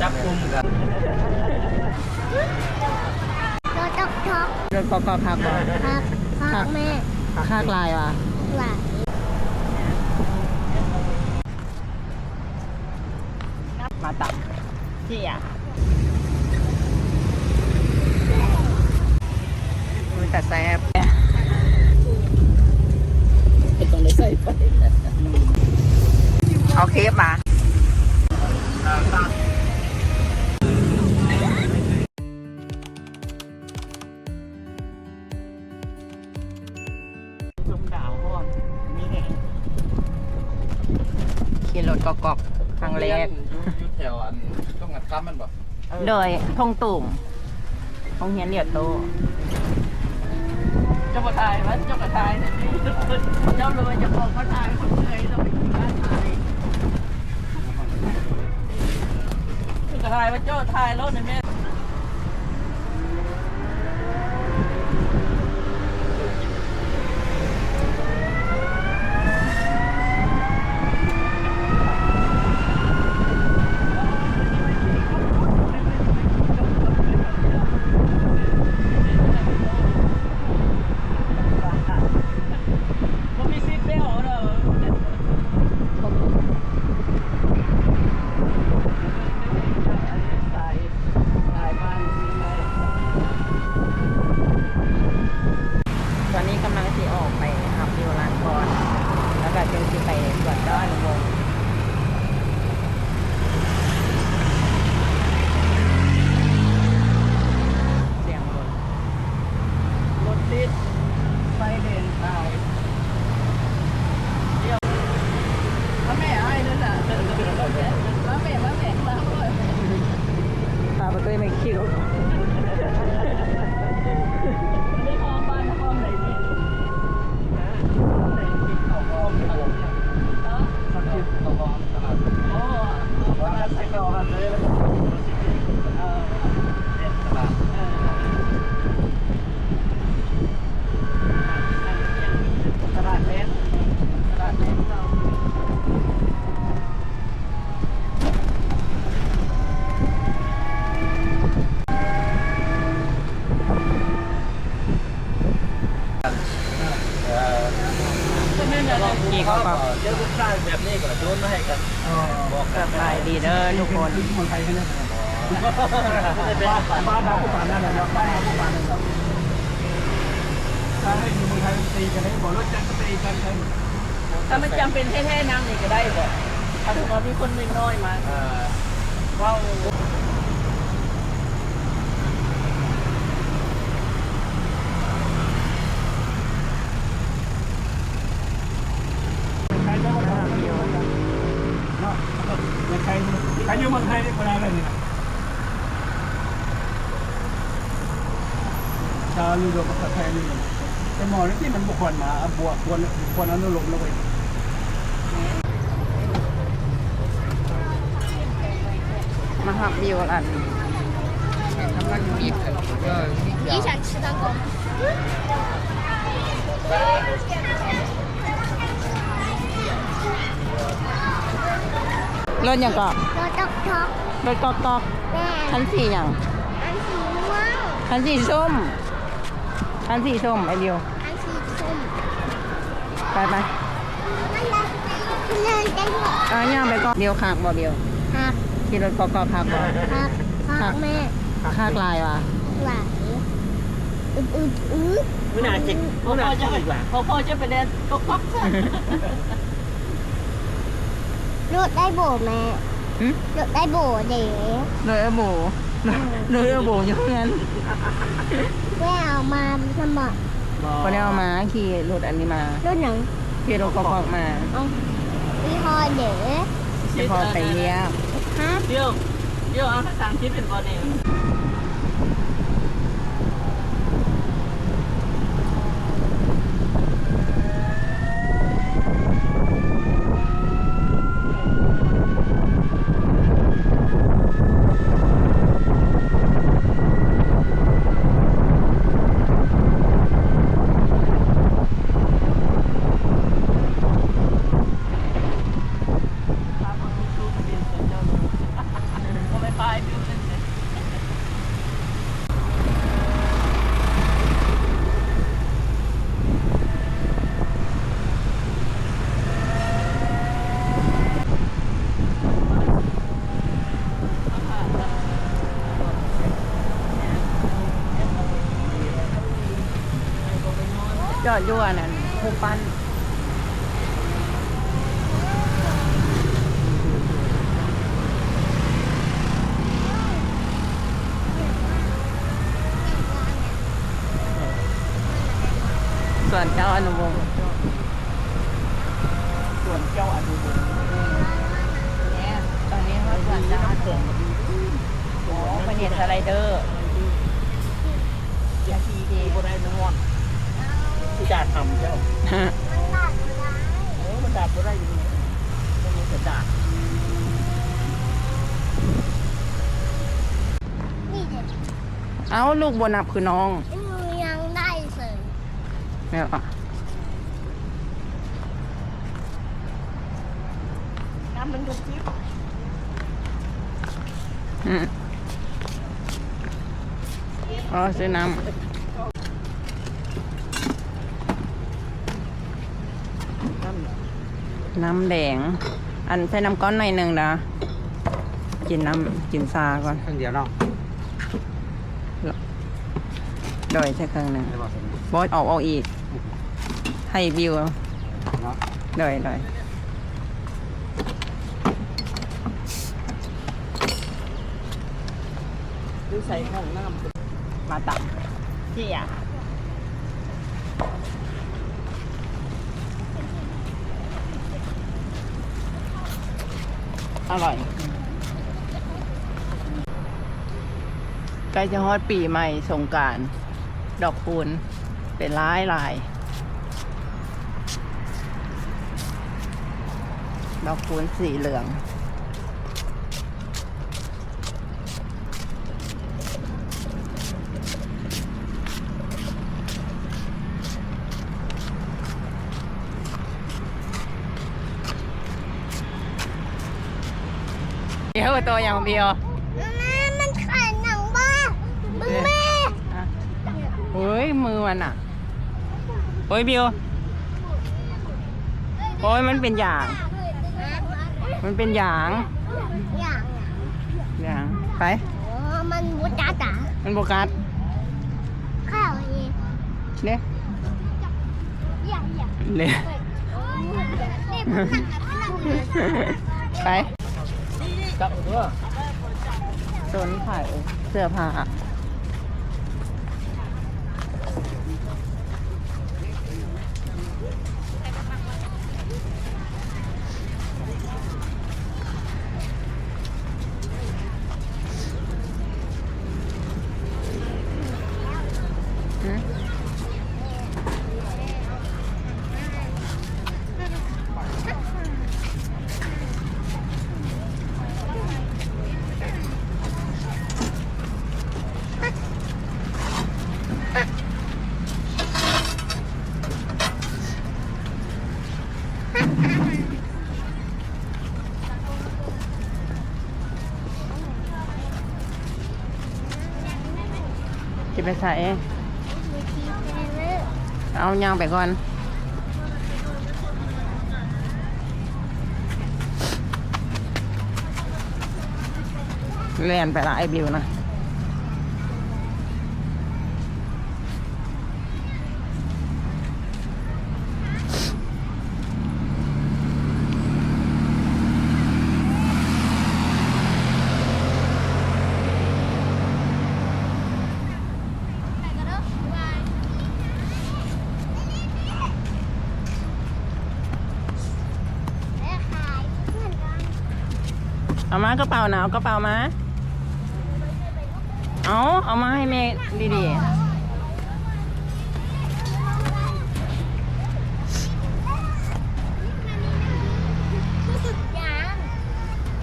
จับกลุ่มกันรถตกทอกรถกอกคักบ่ครับพ่อแม่คักลายว่ะหลานมาตักที่อะมันแต่แซ่บต้องได้ใส่ไปเอาเคฟมา ต้องงัดค้ำมันบ่โดยทงตุ่มทงเฮียนเหลียดโตเจ้าประทายมั้ยเจ้าประทายเนี่ยเจ้าเลยจะบอกเขาทายคนเคยเราไปอยู่บ้านทายกระทายว่าเจ้าทายรถในแม่ผมมีซีเบลเด้อสายสายบ้านซีไตอนนี้กำลังที่ออกไปอัพวิวร้านก่อน แล้วก็จึงที่ไปสวนด้านวงศ์ เสียงรถ รถติดไฟเลนตายเดี๋ยวมาแม่ไอ้นั่นน่ะมาแม่มาแม่มาเลย ตาประตูไม่คิว ได้ห้องบ้านห้องไหนนี่ไหนที่เขาห้องตลาดเนาะ สักทิศตะวันตลาด โอ้ตลาดไซโก้ครับเลยเออ เด็ดตลาด เออตลาดเล็กตลาดเล็กเรา เอ่อ ก็ไม่ได้เลย กี่ก็ก็ เดี๋ยวลูกชายแบบนี้ก็โยนมาให้กันบอก ส กัน บายดีเด้อทุกคน คน ไทยกันนะบ้านบ้านเราผู้ป่านนั่นแหละบ้านเราผู้ป่านนั่นแหละถ้าให้อยู่เมืองไทยตีกันให้บอกรถจักรตีกันกันถ้ามันจำเป็นแท้ๆนั่งนี่ก็ได้บ่ถ้าถือว่ามีคนน้อยๆมาเอ่อเว้าใครจะมาทำอยู่เนาะใครใครอยู่ เมืองไทยได้เวลาอะไรนี่นะชาลูโดกับไทยนี่แต่หมอนี่ที่มันบุคคลมาบวกควรควรอนุโลมแล้วเว้ย มาหับวิวอันทำมันมีเออ 你想吃蛋糕吗？ รถยังก็รถตกทอกรถกอกกอกแม่คันสีอย่างอันสีม่วงคันสีส้มคันสีส้มไอเดียวอันสีส้มไปไปมันเลยมันเลยได้หมดเอาย่างไปก็เดียวขากบ่เดียวครับขี่รถกอกกอกขากบ่ครับพ่อแม่ขากลายว่ะหลานอึดอึดอึดไม่น่าจิกพ่อพ่อจะไปพ่อพ่อจะไปเล่นตกปัก รถได้โบแม่หึ รถได้โบเดี๋ยวเลยเอาโบเลยเอาโบอยู่งั้นแม่เอามาสมัครพอได้เอามาขี่รถอันนี้มารถหนังขี่รถกอกกอกมาเอาพี่ฮอเดี๋ยวจะพอไปเยี่ยมฮะ เดี๋ยวเดี๋ยวเอาภาษาอังกฤษเป็นบอลเองพาคนที่สู้ทะเบียนสวนเจ้าเลยก็ไม่ไป อดอยู่อันนั้นผูปั้นส่วนเจ้าอนุวงศ์ส่วนเจ้าอนุบุญเนี่ยตอนนี้เขาส่วนเจ้าอนุวงศ์โอ้เป็นเห็นสไลเดอร์ยาชีดีบ่ได้นอน ที่ดาทำเจ้าเออมันดาบ่ได้อยู่นี่มันมีแต่ดานี่เด็กเอ้าลูกบนนับคือน้องหนูยังได้เสยเนี่ยอะน้ำมันก็จิ๊บอืมอ๋อซื้อน้ำ น้ำแดง อันใส่น้ำก้อนหน่อยหนึ่งนะกินน้ำกินซาก่อนข้างเดียวเนาะโดยใช้เครื่องหนึ่งได้บ่สมบอสออกเอาอีก ให้บิวเนาะโดยโดยดูใส่ห้องน้ำมาตักที่อะ อร่อย ใกล้จะฮอดปีใหม่สงการ ดอกคูณเป็นร้ายลาย ดอกคูณสีเหลือง เดี๋ยวตัวอย่างเดียวแม่มันขายหนังบ้ามึงแม่อะเฮ้ยมือมันอะโอ้ยบิวโอ้ยมันเป็นอย่าง มันเป็นอย่างอย่างอย่างไปอ๋อมันบูจ้าจ๋ามันโบกัสข้าวเองเนี่ยอย่างอย่างเนี่ยนี่มันหนังอะไร ไปกลับเด้อโซนขายเสื้อผ้า จะไปใส่เอายางไปก่อนเล่นไปละไอบิวนะ เอามากระเป๋าหนาวกระเป๋ามา เอาเอามาให้แม่ดีๆ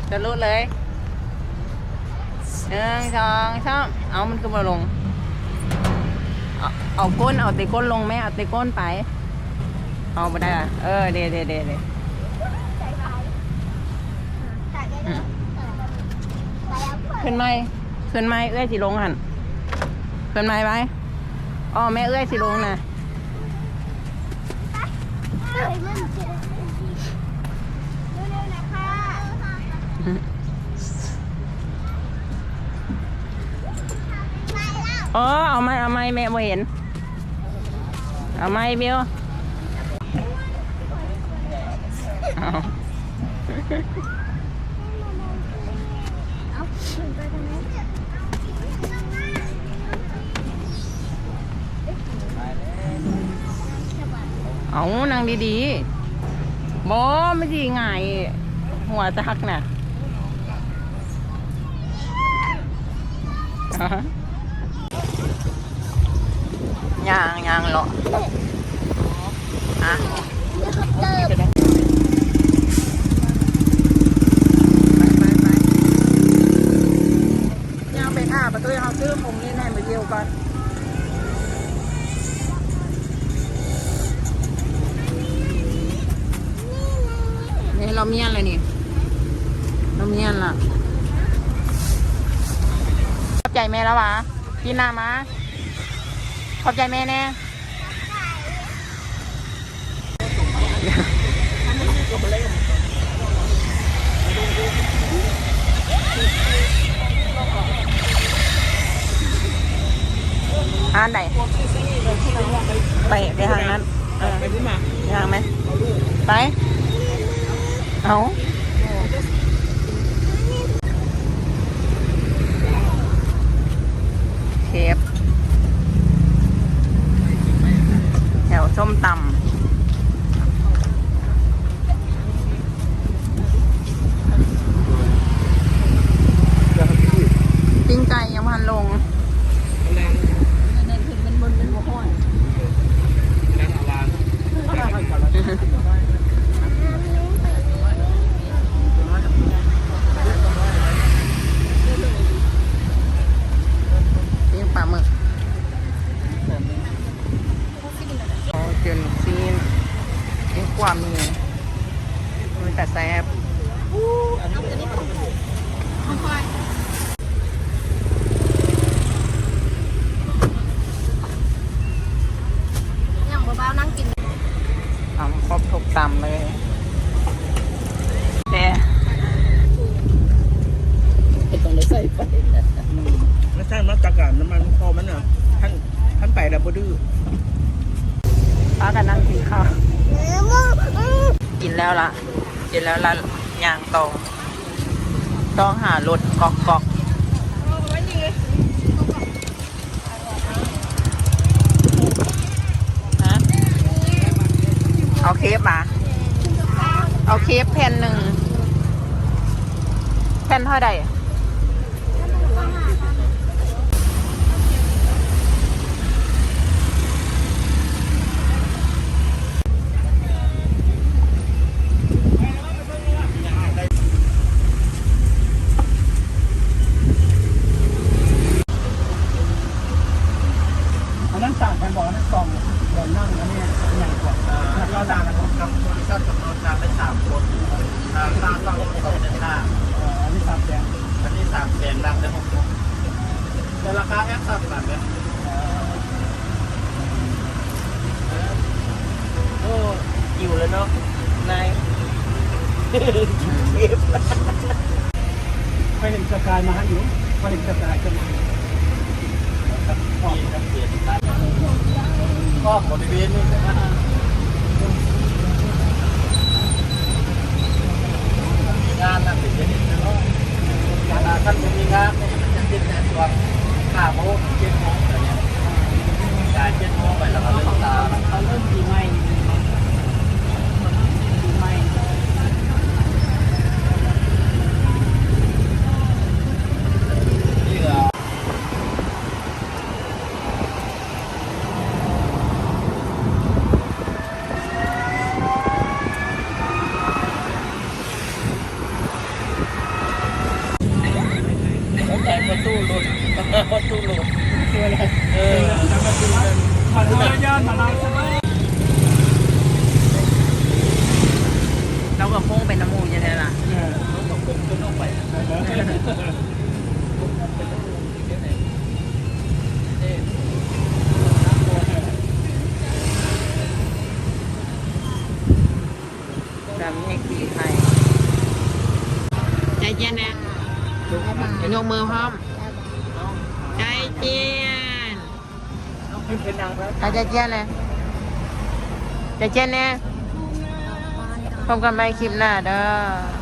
จะรูดเลยหนึ่งสองสามเอามันก็มาลง เอาเอาก้นเอาเตะก้นลงไหมเอาเตะก้นไป เอาไปได้ เออเดเดเดเด ขึ้นไหมขึ้นไหมเอื้อยสิลงหันขึ้นไหมไปอ๋อแม่เอื้อยสิลงนะเออเอาไหมเอาไหมแม่บ่เห็น เอาไหมบิวเอาเอาขึ้นไปทางนี้ เอานั่งดีๆบอไม่ดีไงหัวจะหักน่ะยางยางเหรออะ เราเมียนเลยนี่เราเมียนล่ะขอบใจแม่แล้ววะกินน้ำมาขอบใจแม่แน่อ่านไหนไปไปทางนั้นเออไปที่มาทางไหมไป เอาเคฟแถวส้มตำปิ้งไก่ยังพันลง แรงแรงอลาน ปิ้งปลาหมึกโอ้เจนซีนปิ้งความมีมันแต่แซ่บ อย่างเบาๆนั่งกินทำครบทุกตำเลยแต่ไม่ใช่มาตรการน้ำมันพอมันอะท่านท่านไปดับเบิลดื้อป้ากันนั่งกินข้าวเออมึงอืมกินแล้วละกินแล้วละย่างตองต้องหารถกอกกอกฮะเอาเค ฟมา เอาเคฟแผ่นหนึ่งแผ่นเท่าใด嗯 ต่างกันบอกอันนั้นกล่องก่อนนั่งอันนี้ใหญ่กว่าแล้วก็ต่างกันครับบริษัทกำหนดการได้สามคนตามตามต้องคนเป็นห้าอันนี้สามแสนอันนี้สามแสนนั่งได้หกคนแต่ราคาแอปสับแบบเนี้ยโอ้อยู่เลยเนาะนายไปเห็นสกายมาอยู่ไปเห็นสกายจะมา ขอบคุณครับเสียสกายก็บริเวณนี้ อาจารเจีนเลยจะเจียนแน่พบกันใหม่คลิปหน้าเด้อ